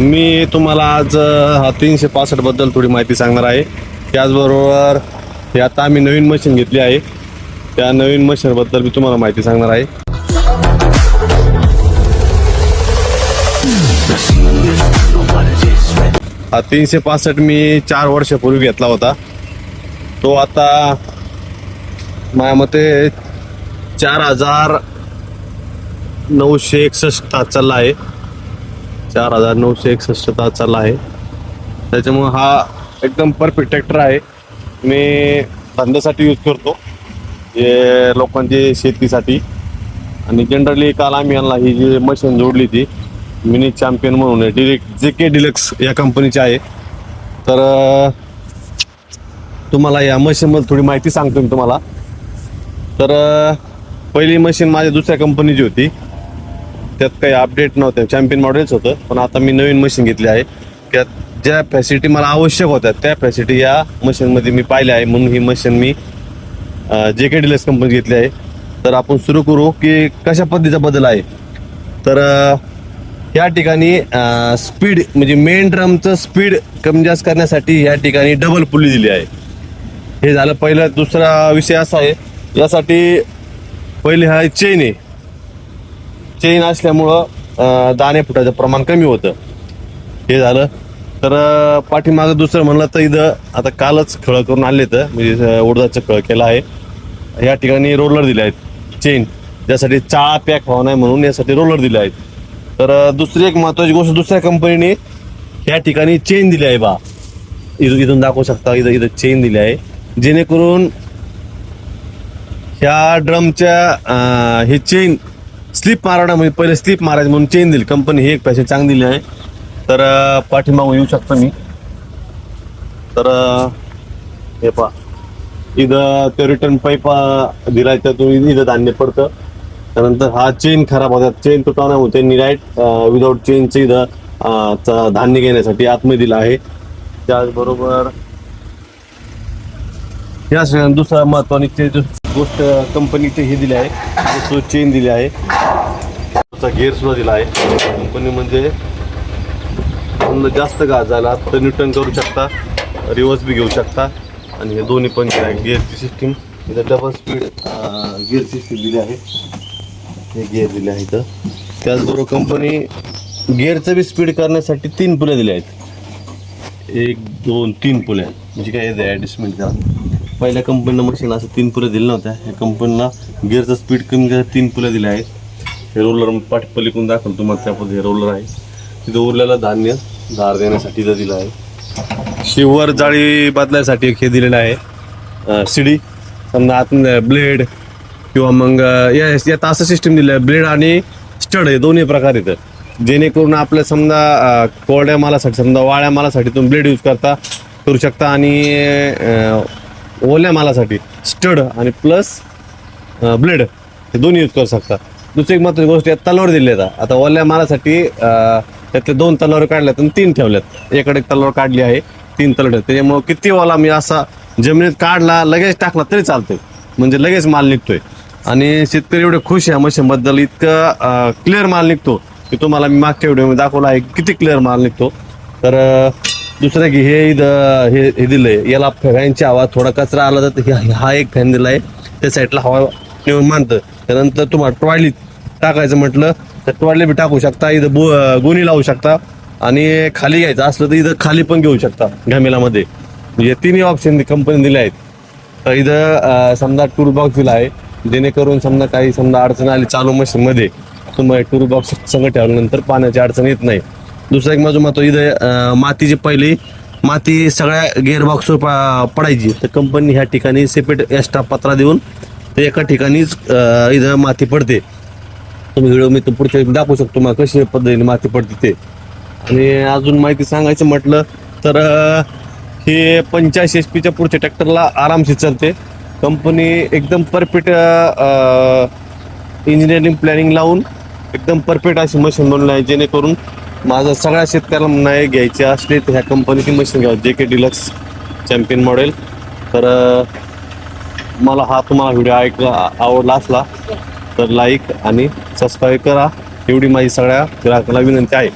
मी तुम्हाला आज हा तीनशे पासष्टबद्दल थोडी माहिती सांगणार आहे. त्याचबरोबर हे आता आम्ही नवीन मशीन घेतली आहे. त्या नवीन मशीनबद्दल मी तुम्हाला माहिती सांगणार आहे. हा तीनशे पासष्ट मी चार वर्षापूर्वी घेतला होता. तो आता माझ्या मते चार हजार नऊशे एकसष्ट तास चालला आहे. चार हजार नऊशे एकसष्ट तास चालला आहे. त्याच्यामुळं हा एकदम परफेक्ट ट्रॅक्टर आहे. मी धंद्यासाठी यूज करतो. हे लोकांची शेतीसाठी. आणि जनरली काल आम्ही यांना ही जी मशीन जोडली ती मिनी चॅम्पियन म्हणून डिरेक्ट जे के डिलक्स या कंपनीची आहे. तर तुम्हाला या मशीनबद्दल थोडी माहिती सांगतो मी तुम्हाला. तर पहिली मशीन माझ्या दुसऱ्या कंपनीची होती. त्यात काही अपडेट नव्हते. चॅम्पियन मॉडेल्स होतं. पण आता मी नवीन मशीन घेतली आहे. त्यात ज्या फॅसिलिटी मला आवश्यक होत्या त्या फॅसिलिटी या मशीनमध्ये मी पाहिल्या आहे. म्हणून ही मशीन मी जे के डिलक्स कंपनी घेतली आहे. तर आपण सुरू करू की कशा पद्धतीचा बदल आहे. तर या ठिकाणी स्पीड म्हणजे मेन ड्रमचं स्पीड कमी जास्त करण्यासाठी या ठिकाणी डबल पुली दिली आहे. हे झालं पहिलं. दुसरा विषय असा आहे. यासाठी पहिले हा चेन आहे. चेन असल्यामुळं दाणे फुटाचं प्रमाण कमी होतं. हे झालं. तर पाठीमागं दुसरं म्हणलं तर इथं आता कालच खळ करून आणले तर म्हणजे उडदाचं खळ केलं आहे. या ठिकाणी रोलर दिले आहेत. चेन ज्यासाठी चाळा पॅक व्हावा नाही म्हणून यासाठी रोलर दिले आहेत. तर दुसरी एक महत्वाची गोष्ट दुसऱ्या कंपनीने या ठिकाणी चेन दिली आहे बा. इथून इथून दाखवू शकता इथं इथं चेन दिली आहे. जेणेकरून ह्या ड्रमच्या हे चेन स्लिप मारणं म्हणजे पहिले स्लिप मारायचं म्हणून चेन दिली. कंपनी ही एक पैसे चांगली दिली आहे. तर पाठीमागून येऊ शकतो मी. तर हे पा इथं ते रिटर्न पाईप दिलाय तर तुम्ही इथं धान्य पडतं. त्यानंतर हा चेन खराब होतात चेन तुटावण्या होते निराईट विदाऊट चेनचं इथं धान्य घेण्यासाठी आतमध्ये दिलं आहे. त्याचबरोबर या दुसरा महत्वाने गोष्ट कंपनीचे हे दिले आहे. तो चेन दिली आहे. त्याचा गेअर सुद्धा दिला आहे. कंपनी म्हणजे समजा जास्त गाजायला झाला तर न्यूटन करू शकता रिवर्स बी घेऊ शकता. आणि हे दोन्ही पण जे आहे गिअरची सिस्टीम इथं डबल स्पीड गिअर सिस्टीम दिली आहे. हे गिअर दिले आहे इथं. त्याचबरोबर कंपनी गिअरचं बी स्पीड करण्यासाठी तीन पुल्या दिल्या आहेत. एक दोन तीन पुल्या म्हणजे काय ॲडजस्टमेंट करा पहिल्या कंपनीनं मशीन असं तीन पुल्या दिल्या नव्हत्या. ह्या कंपनीला गिअरचं स्पीड कमी करायला तीन पुल्या दिल्या आहेत. हे रोलर पाठपलीकडून दाखवलं तुम्हाला त्या हे रोलर आहे. तिथं उरलेलं धान्य धार देण्यासाठी इथं दिलं आहे. शिवर जाळी बदलायसाठी हे दिलेलं आहे. शिडी समजा आत ब्लेड किंवा मग या यात असं सिस्टीम दिलं आहे. ब्लेड आणि स्टड हे दोन्ही प्रकार येतं जेणेकरून आपल्या समजा कोरड्या मालासाठी समजा वाळ्या मालासाठी तुम्ही ब्लेड यूज करता करू शकता आणि ओल्या मालासाठी स्टड आणि प्लस ब्लेड हे दोन्ही यूज करू शकता. दुसरी एक महत्वाची गोष्ट यात तलवार दिली आहे आता. ओल्या मालासाठी त्यातले दोन तलवार काढल्यात आणि तीन ठेवल्यात एकडे एक तलवार काढली आहे तीन तलवार त्याच्यामुळे किती ओला मी असा जमिनीत काढला लगेच टाकला तरी चालतोय. म्हणजे लगेच माल निघतोय. आणि शेतकरी एवढे खुश आहे मशीनबद्दल. इतकं क्लिअर माल निघतो की तुम्हाला मी मागच्या व्हिडिओमध्ये दाखवला आहे किती क्लिअर माल निघतो. तर दुसरं की हे इथं हे हे दिलंय. याला फॅनची हवा थोडा कचरा आला तर हे- हा एक फॅन दिलाय. त्या साईडला हवा नेऊन मानतं त्यानंतर तुम्हाला टॉयलीत टाकायचं म्हटलं तर टॉयलेट बी टाकू शकता इथं बो गोणी लावू शकता. आणि खाली घ्यायचं असलं तर इथं खाली पण घेऊ शकता घामेलामध्ये. म्हणजे तिन्ही ऑप्शन कंपनी दिले आहेत. तर इथं समजा टूल बॉक्स दिला आहे. जेणेकरून समजा काही समजा अडचण आली चालू मशीनमध्ये तुम्हाला टूल बॉक्स सगळं ठेवल्यानंतर पाण्याची अडचण येत नाही. दुसरा एक माझं मत इथं मातीची पहिली माती सगळ्या गेअरबॉक्सवर पडायची. तर कंपनी ह्या ठिकाणी सेपरेट एक्स्ट्रा पत्रा देऊन ते एका ठिकाणीच इथं माती पडते. तुम्ही व्हिडिओ मी तो पुढच्या दाखवू शकतो मग कशी पद्धतीने माती पडते ते. आणि अजून माहिती सांगायचं म्हटलं तर हे पंच्याऐंशी एच पीच्या पुढच्या ट्रॅक्टरला आरामशीर चालते. कंपनी एकदम परफेक्ट इंजिनिअरिंग प्लॅनिंग लावून एकदम परफेक्ट अशी मशीन बनवली आहे जेणेकरून माझं सगळ्या शेतकऱ्याला नाही घ्यायचे असले तर ह्या कंपनीची मशीन घ्यावं जे के डिलक्स चॅम्पियन मॉडेल तर मला हा तुम्हाला व्हिडिओ ऐकला आवडला असला तर लाईक आणि सबस्क्राईब करा. एवढी माझी सगळ्या ग्राहकाला विनंती आहे.